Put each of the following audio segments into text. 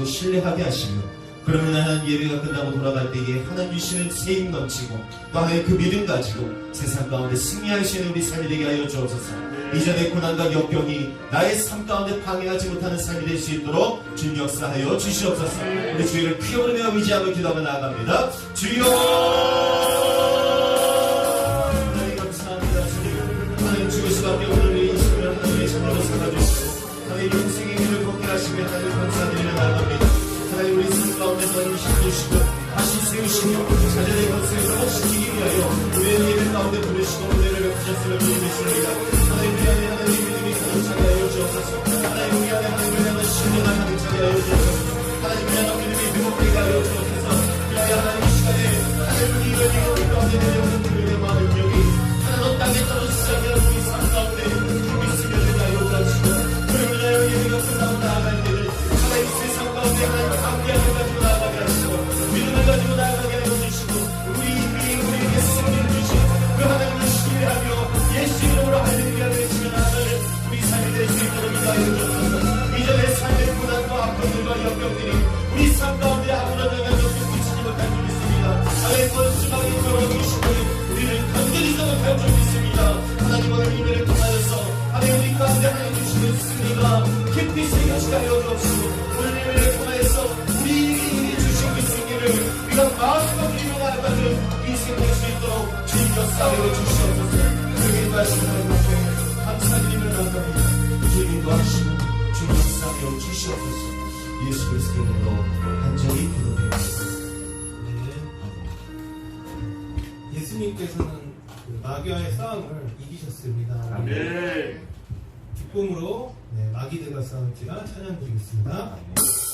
하시고 신뢰하게 하시며 그러면 하나님 예배가 끝나고 돌아갈 때에 하나님 주시는 세임 넘치고 또 하나님 그 믿음 가지고 세상 가운데 승리하시는 우리 삶이 되게 하여 주옵소서. 이전의 고난과 역경이 나의 삶 가운데 방해하지 못하는 삶이 될 수 있도록 주님 역사하여 주시옵소서. 우리 주의를 피어오르며 의지하며 기도하며 나아갑니다. 주여! işini Kadere yansıyla aşk iyi ya yok Güven yerin aldı güneş Doğruları ve kıcası ve bir meşhuruyla Hayır bir yana yana bir bilim Kaçak ayı ucu olsa Hayır bir yana yana bir yana Şimdi daha kaçak ayı ucu olsa 믿습니다. 아멘. 네. 기쁨으로 네, 마귀들과 싸울지라 찬양 드리겠습니다. 아멘.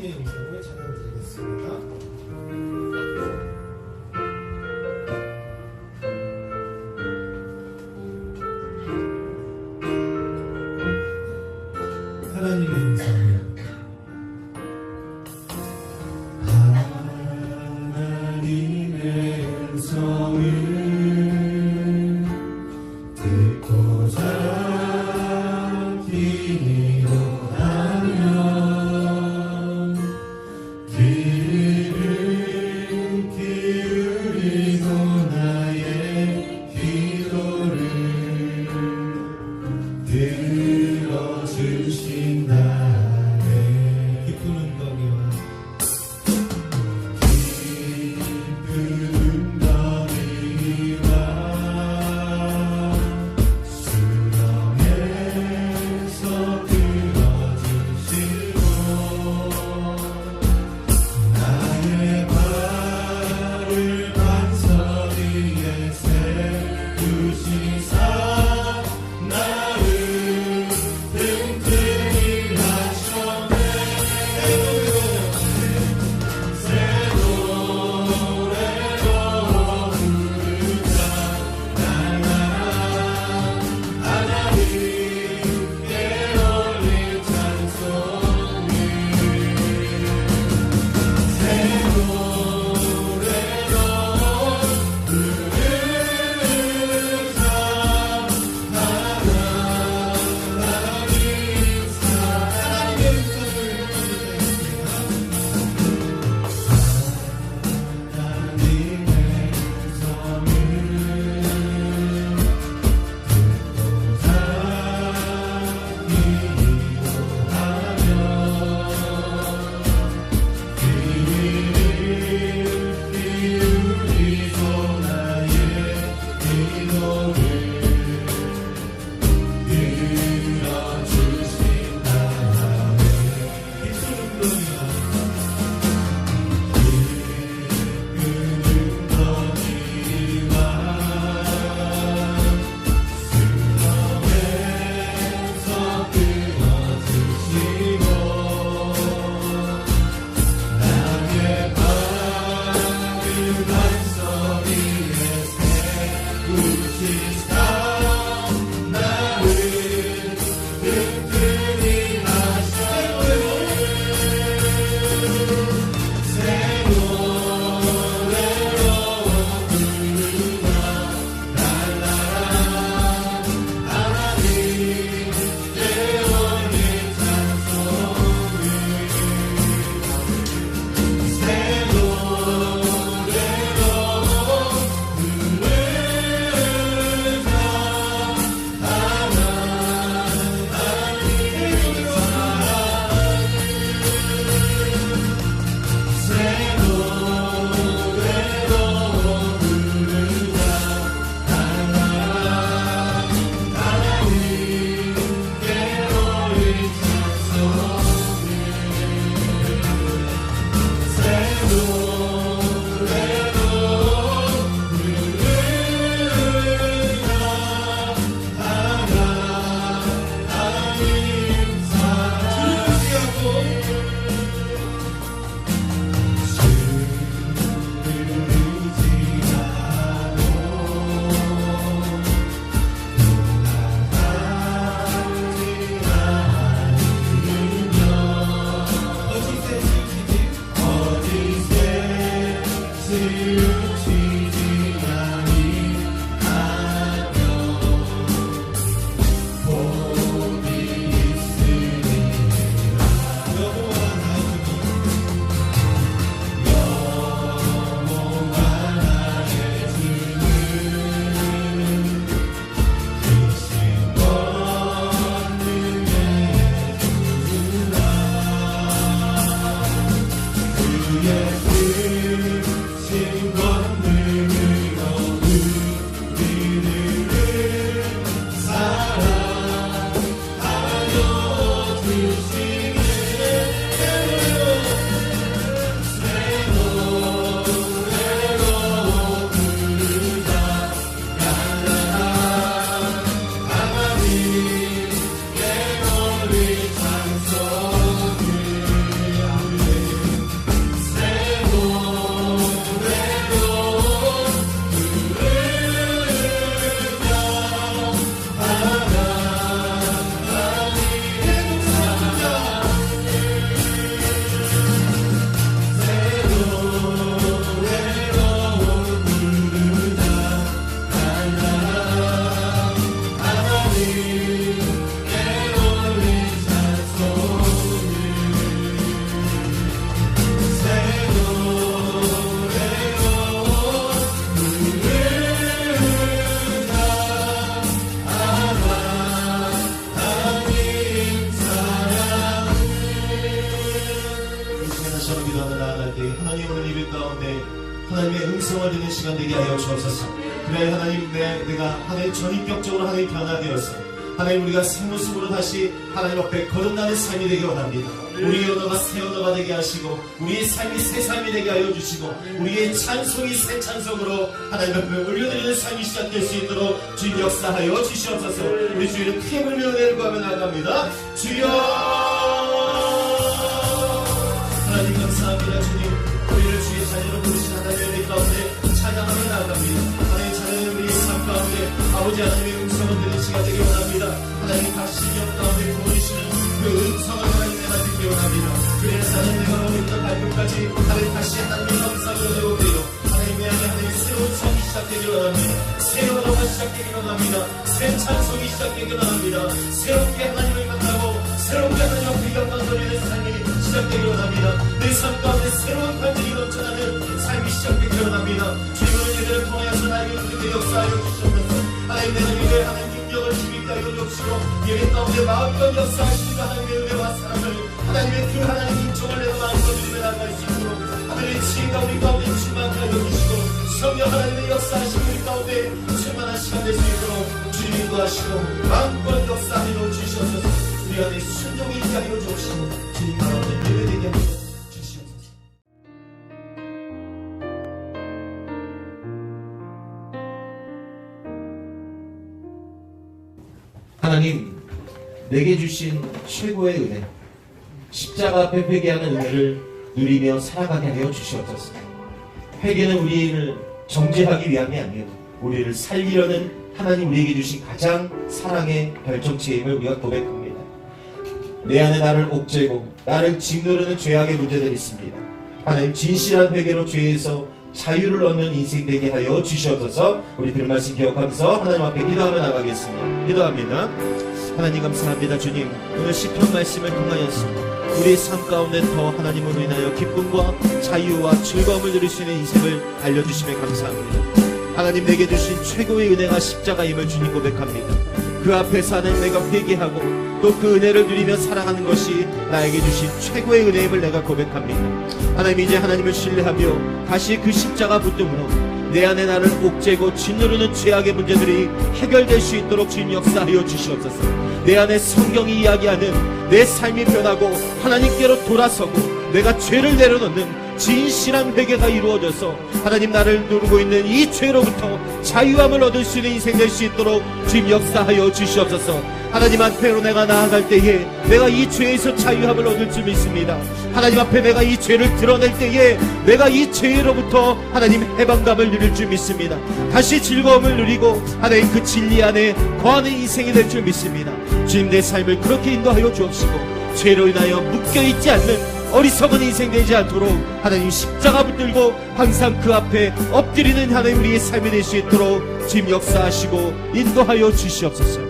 네, 네, 네. 하나님의 영상을 찾아드리겠습니다. 그래 하나님 내, 내가 하나님 전인격적으로 하나님 변화되어서 하나님 우리가 새 모습으로 다시 하나님 앞에 거듭나는 삶이 되기 원합니다. 우리의 언어가 새 언어가 되게 하시고 우리의 삶이 새 삶이 되게 하여 주시고 우리의 찬송이 새 찬송으로 하나님 앞에 올려드리는 삶이 시작될 수 있도록 주님 역사하여 주시옵소서 우리 주님은 크게 은혜를 구하며 나갑니다. 주여 아버지 하나님의 음성을 들은 시간 되기 원합니다. 하나님 각 신경 가운데 보여주시는 그 음성을 하나님 내가 듣기 원합니다. 그래서 하나님 내가 오늘 있던 발끝까지 하나님 다시 하나님의 감사를 내오되요 하나님 내 안에 하나님 새로운 성이 시작되기 원합니다. 새로운 언어가 시작되기 원합니다. 새 찬송이 시작되기 원합니다. 새롭게 하나님을 만나고 새롭게 하나님 앞에 영광 돌리는 삶이 시작되기 원합니다. 내 삶 가운데 새로운 관절이 넘쳐나는 삶이 시작되기 원합니다. 주님은 예배를 통하여서 나에게 그렇게 역사하여 주셨면서 하나님 내가 예배 하나님 능력을 주님께 하여 주시고 예배 가운데 마음껏 역사하시니까 하나님의 은혜와 사랑을 하나님의 그 하나님 인정을 내가 마음껏 누리며 나갈 수 있도록 하나님의 지혜가 우리 가운데 충만하게 하여 주시고 성령 하나님의 역사하시고 우리 가운데 충만한 시간 될 수 있도록 주님 인도하시고 마음껏 역사하여 주시옵소서. 우리 안에 순종이 있게 하여 주시고 주님 가운데 예배되게 하여 주시옵소서 하나님, 내게 주신 최고의 은혜, 십자가 앞에 회개하는 은혜를 누리며 살아가게 하여 주시옵소서. 회개는 우리를 정죄하기 위함이 아니요 우리를 살리려는 하나님 우리에게 주신 가장 사랑의 결정체임을 우리가 고백합니다. 내 안에 나를 옥죄고 나를 짓누르는 죄악의 문제들이 있습니다. 하나님 진실한 회개로 죄에서 자유를 얻는 인생 되게 하여 주시옵소서. 우리 들 말씀 기억하면서 하나님 앞에 기도하며 나가겠습니다. 기도합니다. 하나님 감사합니다 주님 오늘 시편 말씀을 통하여서 우리의 삶 가운데 더 하나님으로 인하여 기쁨과 자유와 즐거움을 누릴 수 있는 인생을 알려주심에 감사합니다 하나님 내게 주신 최고의 은혜가 십자가임을 주님 고백합니다 그 앞에서 하나님 내가 회개하고 또 그 은혜를 누리며 살아가는 것이 나에게 주신 최고의 은혜임을 내가 고백합니다 하나님 이제 하나님을 신뢰하며 다시 그 십자가 붙듦으로 내 안에 나를 옥죄고 짓누르는 죄악의 문제들이 해결될 수 있도록 주님 역사하여 주시옵소서. 내 안에 성경이 이야기하는 내 삶이 변하고 하나님께로 돌아서고 내가 죄를 내려놓는 진실한 회개가 이루어져서 하나님 나를 누르고 있는 이 죄로부터 자유함을 얻을 수 있는 인생 될 수 있도록 주님 역사하여 주시옵소서. 하나님 앞에로 내가 나아갈 때에 내가 이 죄에서 자유함을 얻을 줄 믿습니다. 하나님 앞에 내가 이 죄를 드러낼 때에 내가 이 죄로부터 하나님 해방감을 누릴 줄 믿습니다. 다시 즐거움을 누리고 하나님 그 진리 안에 거하는 인생이 될 줄 믿습니다. 주님 내 삶을 그렇게 인도하여 주옵시고 죄로 인하여 묶여있지 않는 어리석은 인생 되지 않도록 하나님 십자가 붙들고 항상 그 앞에 엎드리는 하나님 우리의 삶이 될 수 있도록 주님 역사하시고 인도하여 주시옵소서.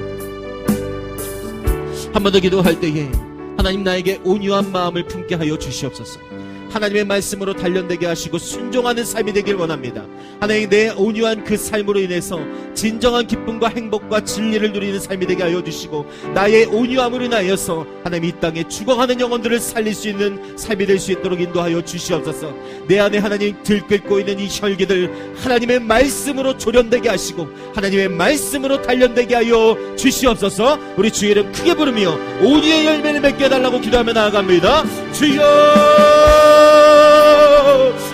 한 번 더 기도할 때에 하나님 나에게 온유한 마음을 품게 하여 주시옵소서. 하나님의 말씀으로 단련되게 하시고 순종하는 삶이 되길 원합니다. 하나님 내 온유한 그 삶으로 인해서 진정한 기쁨과 행복과 진리를 누리는 삶이 되게 하여 주시고 나의 온유함으로 인하여서 하나님 이 땅에 죽어가는 영혼들을 살릴 수 있는 삶이 될 수 있도록 인도하여 주시옵소서. 내 안에 하나님 들끓고 있는 이 혈기들 하나님의 말씀으로 조련되게 하시고 하나님의 말씀으로 단련되게 하여 주시옵소서. 우리 주의 이름 크게 부르며 온유의 열매를 맺게 해달라고 기도하며 나아갑니다. 주여!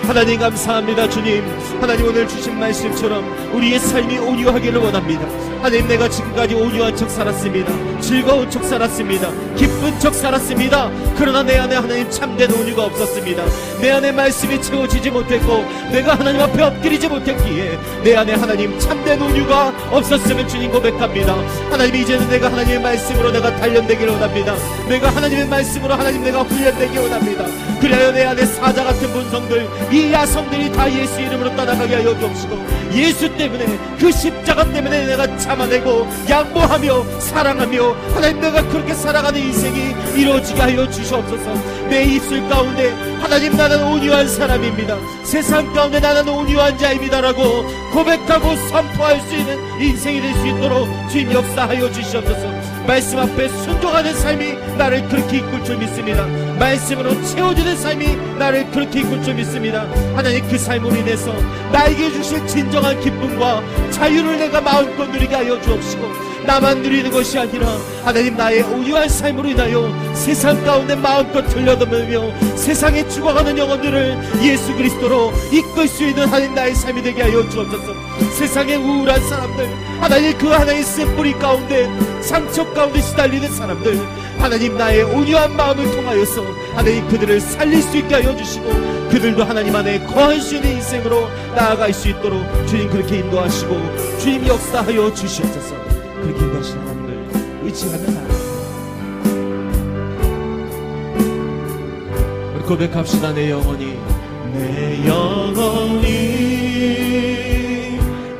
하나님 감사합니다 주님. 하나님 오늘 주신 말씀처럼 우리의 삶이 온유하기를 원합니다. 하나님 내가 지금까지 온유한 척 살았습니다. 즐거운 척 살았습니다. 기쁜 척 살았습니다. 그러나 내 안에 하나님 참된 온유가 없었습니다. 내 안에 말씀이 채워지지 못했고 내가 하나님 앞에 엎드리지 못했기에 내 안에 하나님 참된 온유가 없었음을 주님 고백합니다. 하나님 이제는 내가 하나님의 말씀으로 내가 단련되기를 원합니다. 내가 하나님의 말씀으로 하나님 내가 훈련되기 원합니다 그래야 내 안에 사자 같은 본성들 이 야성들이 다 예수 이름으로 떠나가게 하여 주옵시고 예수 때문에 그 십자가 때문에 내가 참아내고 양보하며 사랑하며 하나님 내가 그렇게 살아가는 인생이 이루어지게 하여 주시옵소서. 내 입술 가운데 하나님 나는 온유한 사람입니다. 세상 가운데 나는 온유한 자입니다라고 고백하고 선포할 수 있는 인생이 될 수 있도록 주님 역사하여 주시옵소서 말씀 앞에 순종하는 삶이 나를 그렇게 이끌 줄 믿습니다. 말씀으로 채워주는 삶이 나를 그렇게 이끌 줄 믿습니다. 하나님 그 삶으로 인해서 나에게 주실 진정한 기쁨과 자유를 내가 마음껏 누리게 하여 주옵시고 나만 누리는 것이 아니라 하나님 나의 온유한 삶으로 인하여 세상 가운데 마음껏 들려다보며 세상에 죽어가는 영혼들을 예수 그리스도로 이끌 수 있는 하나님 나의 삶이 되게 하여 주옵소서. 세상의 우울한 사람들 하나님 그 하나의 쓴뿌리 가운데 상처 가운데 시달리는 사람들 하나님 나의 온유한 마음을 통하여서 하나님 그들을 살릴 수 있게 하여 주시고 그들도 하나님 안에 거할 수 있는 인생으로 나아갈 수 있도록 주님 그렇게 인도하시고 주님 역사하여 주시옵소서 그렇게 인도하시는 하나님을 의지하며 나아갑니다 우리 고백합시다. 내 영혼이. 내 영혼이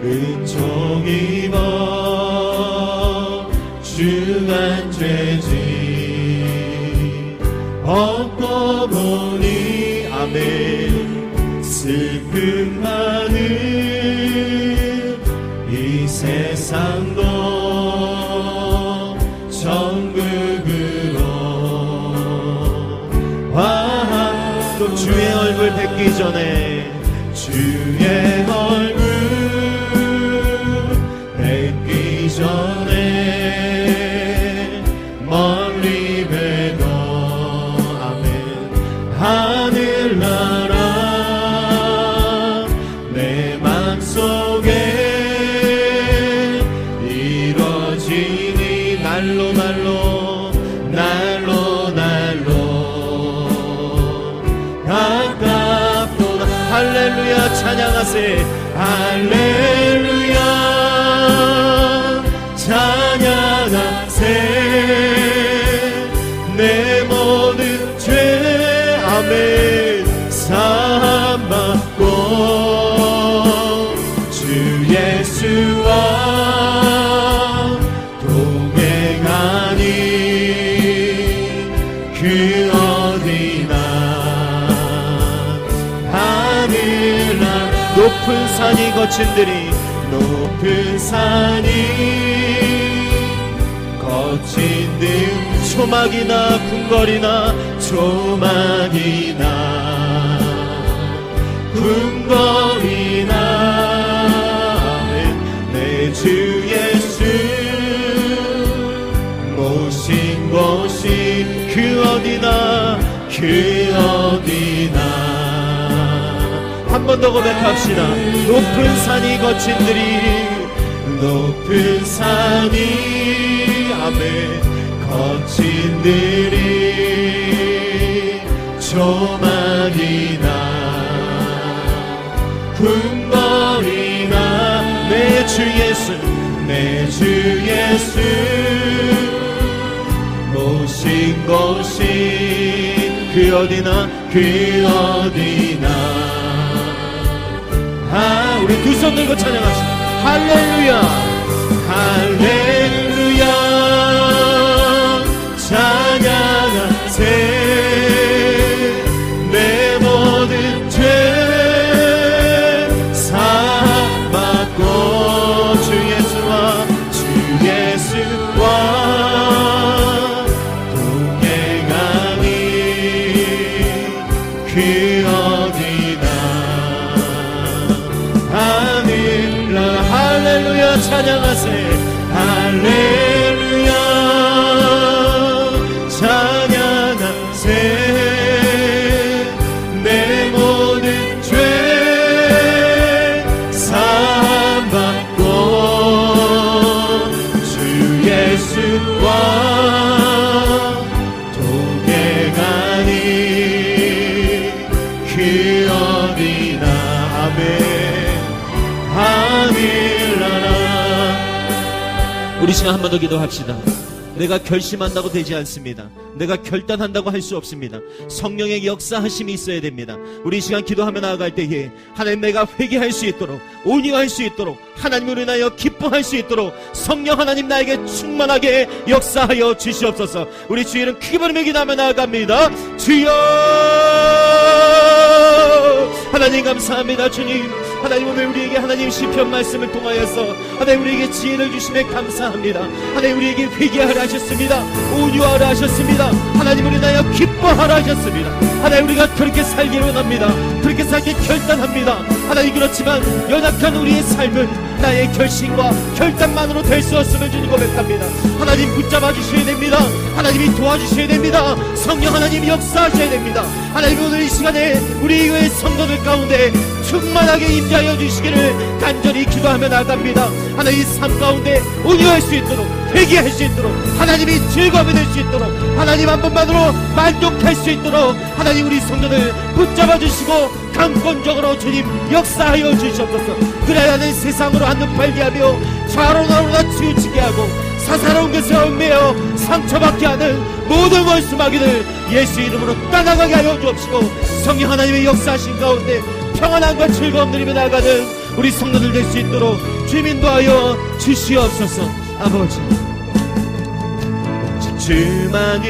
은총 입어 주간 죄지 얻고 보니 아멘. 슬픔 많은 이 세상 뵙기 전에 높은 산이 거친들이 높은 산이 거친 등 초막이나 궁궐이나 조막이나 궁궐이나. 내 주 예수 모신 곳이 그 어디나 그 어디나 한번 더 고백합시다. 높은 산이 거친 들이 높은 산이 아멘. 거친 들이 조막이나 궁궐이나 내 주 예수 내 주 예수. 모신 곳이 그 어디나 그 어디나 아 우리 두 손 들고 찬양합시다. 할렐루야. 할렐루야 예수와 동행하니 그 어디나 아멘 하늘나라 우리 시간 한 번 더 기도합시다. 내가 결심한다고 되지 않습니다. 내가 결단한다고 할 수 없습니다. 성령의 역사하심이 있어야 됩니다. 우리 이 시간 기도하며 나아갈 때에 하나님 내가 회개할 수 있도록 온유할 수 있도록 하나님으로 인하여 기뻐할 수 있도록 성령 하나님 나에게 충만하게 역사하여 주시옵소서. 우리 주의는 크게 부르며 기도하며 나아갑니다. 주여 하나님 감사합니다 주님 하나님 오늘 우리에게 하나님 시편 말씀을 통하여서 하나님 우리에게 지혜를 주심에 감사합니다. 하나님 우리에게 회개하라 하셨습니다. 온유하라 하셨습니다. 하나님 우리 나여 기뻐하라 하셨습니다. 하나님 우리가 그렇게 살기를 원합니다. 그렇게 살기 결단합니다. 하나님 그렇지만 연약한 우리의 삶은 나의 결심과 결단만으로 될 수 없음을 주님 고백합니다. 하나님 붙잡아 주셔야 됩니다. 하나님이 도와주셔야 됩니다. 성령 하나님 역사하셔야 됩니다. 하나님 오늘 이 시간에 우리 교회 성도들 가운데 충만하게 임하여 주시기를 간절히 기도하며 나갑니다. 하나님 이삶 가운데 온유할 수 있도록 회개할 수 있도록 하나님이 즐거움이 될 수 있도록 하나님 한 번만으로 만족할 수 있도록 하나님 우리 성도들 붙잡아 주시고 강권적으로 주님 역사하여 주시옵소서. 그래야는 세상으로 한눈 팔게 하며 좌로 나로나 치우치게 하고 사사로운 것에 얽매여 상처받게 하는 모든 원수마귀들 예수 이름으로 떠나가게 하여 주옵시고 성령 하나님의 역사하신 가운데 평안함과 즐거움 누리며 나가는 우리 성도들 될 수 있도록 주민도하여 주시옵소서. 아버지. 주만이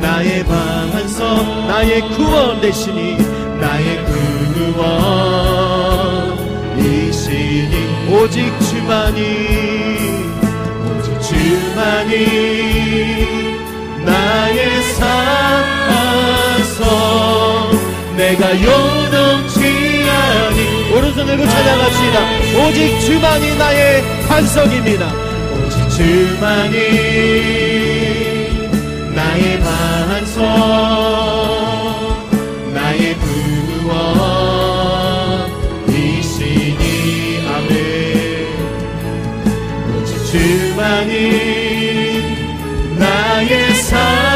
나의 방한석 나의 구원 되시니 나의 구원이시니 오직 주만이 오직 주만이 나의 산방석 내가 요동치 아니 오른손으로 찬양합시다. 오직 주만이 나의 반석입니다. 오직 주만이 나의 반석 나의 구원이시니. 아멘. 오직 주만이 나의 삶